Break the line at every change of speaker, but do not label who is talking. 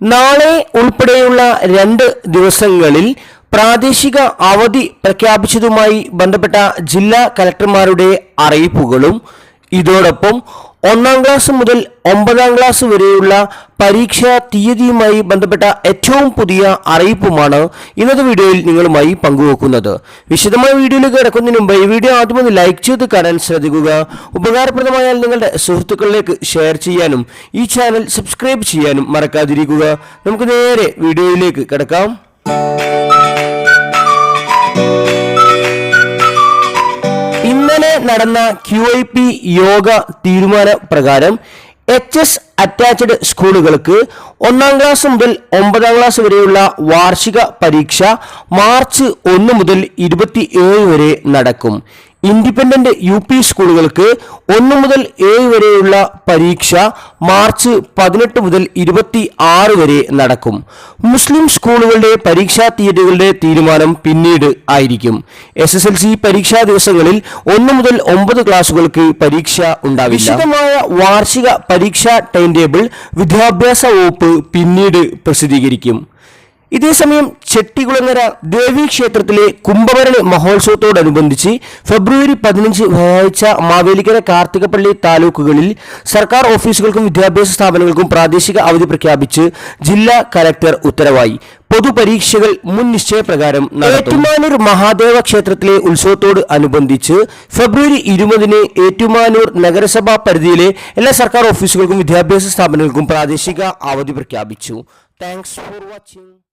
നാളെ ഉൾപ്പെടെയുള്ള രണ്ട് ദിവസങ്ങളിൽ പ്രാദേശിക അവധി പ്രഖ്യാപിച്ചതുമായി ബന്ധപ്പെട്ട ജില്ലാ കലക്ടർമാരുടെ അറിയിപ്പുകളും. ഇതോടൊപ്പം ഒന്നാം ക്ലാസ് മുതൽ ഒമ്പതാം ക്ലാസ് വരെയുള്ള പരീക്ഷാ തീയതിയുമായി ബന്ധപ്പെട്ട ഏറ്റവും പുതിയ അറിയിപ്പുമാണ് ഇന്നത്തെ വീഡിയോയിൽ നിങ്ങളുമായി പങ്കുവെക്കുന്നത്. വിശദമായ വീഡിയോയിലേക്ക് കിടക്കുന്നതിന് മുമ്പ് ഈ വീഡിയോ ആദ്യം ഒന്ന് ലൈക്ക് ചെയ്ത് കാണാൻ ശ്രദ്ധിക്കുക. ഉപകാരപ്രദമായാൽ നിങ്ങളുടെ സുഹൃത്തുക്കളിലേക്ക് ഷെയർ ചെയ്യാനും ഈ ചാനൽ സബ്സ്ക്രൈബ് ചെയ്യാനും മറക്കാതിരിക്കുക. നമുക്ക് നേരെ വീഡിയോയിലേക്ക് കിടക്കാം. ഇന്നലെ നടന്ന ക്യു ഐ പി യോഗ തീരുമാന പ്രകാരം എച്ച് എസ് അറ്റാച്ച്ഡ് സ്കൂളുകൾക്ക് ഒന്നാം ക്ലാസ് മുതൽ ഒമ്പതാം ക്ലാസ് വരെയുള്ള വാർഷിക പരീക്ഷ മാർച്ച് ഒന്ന് മുതൽ ഇരുപത്തി ഏഴ് വരെ നടക്കും. ഇൻഡിപെൻഡന്റ് യു പി സ്കൂളുകൾക്ക് ഒന്ന് മുതൽ ഏഴ് വരെയുള്ള പരീക്ഷ മാർച്ച് പതിനെട്ട് മുതൽ ഇരുപത്തി ആറ് വരെ നടക്കും. മുസ്ലിം സ്കൂളുകളുടെ പരീക്ഷാ തീയതികളുടെ തീരുമാനം പിന്നീട് ആയിരിക്കും. എസ് എസ് എൽ സി പരീക്ഷാ ദിവസങ്ങളിൽ ഒന്ന് മുതൽ ഒമ്പത് ക്ലാസുകൾക്ക് പരീക്ഷ ഉണ്ടാവില്ല. വിശദമായ വാർഷിക പരീക്ഷാ ടൈം ടേബിൾ വിദ്യാഭ്യാസ വകുപ്പ് പിന്നീട് പ്രസിദ്ധീകരിക്കും. ഇതേസമയം ചെട്ടികുളങ്ങര ദേവീ ക്ഷേത്രത്തിലെ കുംഭഭരണി മഹോത്സവത്തോടനുബന്ധിച്ച് ഫെബ്രുവരി പതിനഞ്ച് വ്യാഴാഴ്ച മാവേലിക്കര കാർത്തികപ്പള്ളി താലൂക്കുകളിൽ സർക്കാർ ഓഫീസുകൾക്കും വിദ്യാഭ്യാസ സ്ഥാപനങ്ങൾക്കും പ്രാദേശിക അവധി പ്രഖ്യാപിച്ച് ജില്ലാ കലക്ടർ ഉത്തരവായി. പൊതുപരീക്ഷകൾ മുൻ നിശ്ചയപ്രകാരം ഏറ്റുമാനൂർ മഹാദേവ ക്ഷേത്രത്തിലെ ഉത്സവത്തോട് അനുബന്ധിച്ച് ഫെബ്രുവരി ഇരുപതിന് ഏറ്റുമാനൂർ നഗരസഭാ പരിധിയിലെ എല്ലാ സർക്കാർ ഓഫീസുകൾക്കും വിദ്യാഭ്യാസ സ്ഥാപനങ്ങൾക്കും പ്രാദേശിക അവധി പ്രഖ്യാപിച്ചു. Thanks for watching.